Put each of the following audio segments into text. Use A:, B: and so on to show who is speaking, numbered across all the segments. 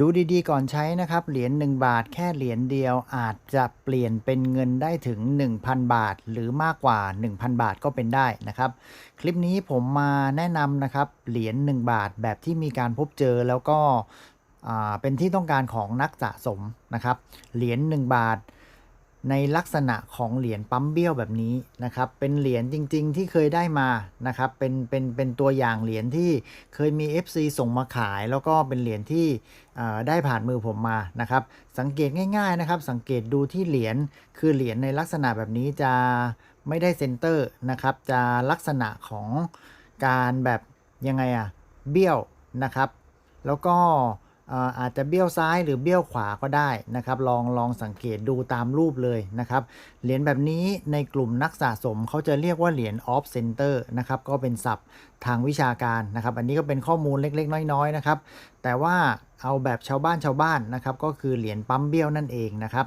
A: ดูดีๆ ก่อนใช้นะครับ เหรียญ1บาทแค่เหรียญเดียวอาจจะเปลี่ยนเป็นเงินได้ถึง 1,000 บาท หรือมากกว่า 1,000 บาทก็เป็นได้นะครับ คลิปนี้ผมมาแนะนำนะครับเหรียญ1บาทแบบที่มีการพบเจอแล้วก็เป็นที่ต้องการของนักสะสมนะครับ เหรียญ1บาท ในลักษณะของเหรียญปั๊มเบี้ยวแบบนี้นะครับ เป็นเหรียญจริง ๆ ที่เคยได้มานะครับ เป็นเป็นเป็นตัวอย่างเหรียญที่เคยมี FC ส่งมาขาย แล้วก็เป็นเหรียญที่ได้ผ่านมือผมมานะครับ สังเกตง่าย ๆนะครับ สังเกตดูที่เหรียญคือเหรียญในลักษณะแบบนี้จะไม่ได้เซนเตอร์นะครับ จะลักษณะของการแบบยังไงอะเบี้ยวนะครับ แล้วก็ อาจจะเบี้ยวซ้ายหรือเบี้ยวขวาก็ได้นะครับลองลองสังเกตดูตามรูปเลยนะครับเหรียญแบบนี้ในกลุ่มนักสะสมเขาจะเรียกว่าเหรียญ off center นะครับก็เป็นศัพท์ทางวิชาการนะครับ อันนี้ก็เป็นข้อมูลเล็กๆ น้อยๆนะครับแต่ว่าเอาแบบชาวบ้านชาวบ้านนะครับก็คือเหรียญปั๊มเบี้ยวนั่นเองนะครับ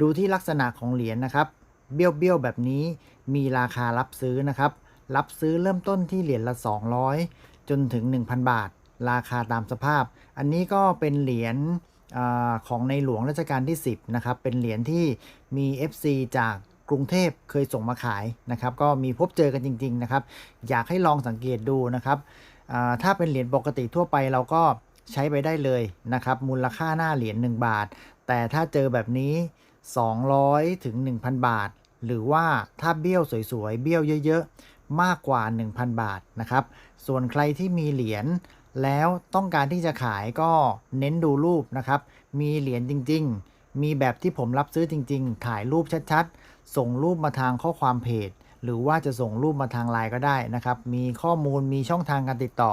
A: ดูที่ลักษณะของเหรียญนะครับเบี้ยวเบี้ยวๆแบบนี้มีราคารับซื้อนะครับรับซื้อเริ่มต้นที่เหรียญละ 200 จนถึง 1,000 บาท ราคาตามสภาพ อันนี้ก็เป็นเหรียญของในหลวงรัชกาลที่ 10นะครับ เป็นเหรียญที่มี FC จากกรุงเทพเคยส่งมาขายนะครับ ก็มีพบเจอกันจริง ๆ นะครับ อยากให้ลองสังเกตดูนะครับ ถ้าเป็นเหรียญปกติทั่วไปเราก็ใช้ไปได้เลยนะครับ มูลค่าหน้าเหรียญ1บาท แต่ถ้าเจอแบบนี้ 200ถึง1,000 บาท หรือว่าถ้าเบี้ยวสวยๆ เบี้ยวเยอะ ๆ มากกว่า 1,000 บาทนะครับ ส่วนใครที่มีเหรียญ แล้วต้องการที่จะขายก็เน้นดูรูปนะครับ มีเหรียญจริง ๆ มีแบบที่ผมรับซื้อจริงๆถ่ายรูปชัดๆ ส่งรูปมาทางข้อความเพจ หรือว่าจะส่งรูปมาทางไลน์ก็ได้นะครับ มีข้อมูลมีช่องทางการติดต่อ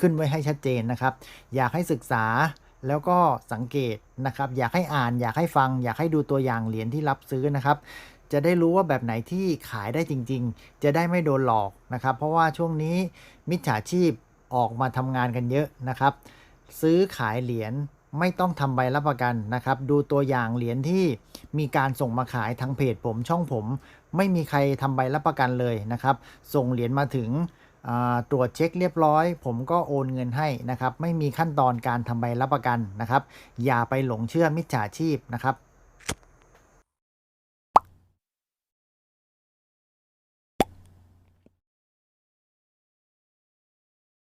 A: ขึ้นไว้ให้ชัดเจนนะครับ อยากให้ศึกษาแล้วก็สังเกตนะครับ อยากให้อ่านอยากให้ฟัง อยากให้ดูตัวอย่างเหรียญที่รับซื้อนะครับ จะได้รู้ว่าแบบไหนที่ขายได้จริง ๆ จะได้ไม่โดนหลอกนะครับ เพราะว่าช่วงนี้มิจฉาชีพ ออกมาทำงานกันเยอะนะครับ ซื้อขายเหรียญไม่ต้องทำใบรับประกันนะครับ ดูตัวอย่างเหรียญที่มีการส่งมาขายทางเพจผมช่องผม ไม่มีใครทำใบรับประกันเลยนะครับ ส่งเหรียญมาถึงตรวจเช็คเรียบร้อย ผมก็โอนเงินให้นะครับ ไม่มีขั้นตอนการทำใบรับประกันนะครับ อย่าไปหลงเชื่อมิจฉาชีพนะครับ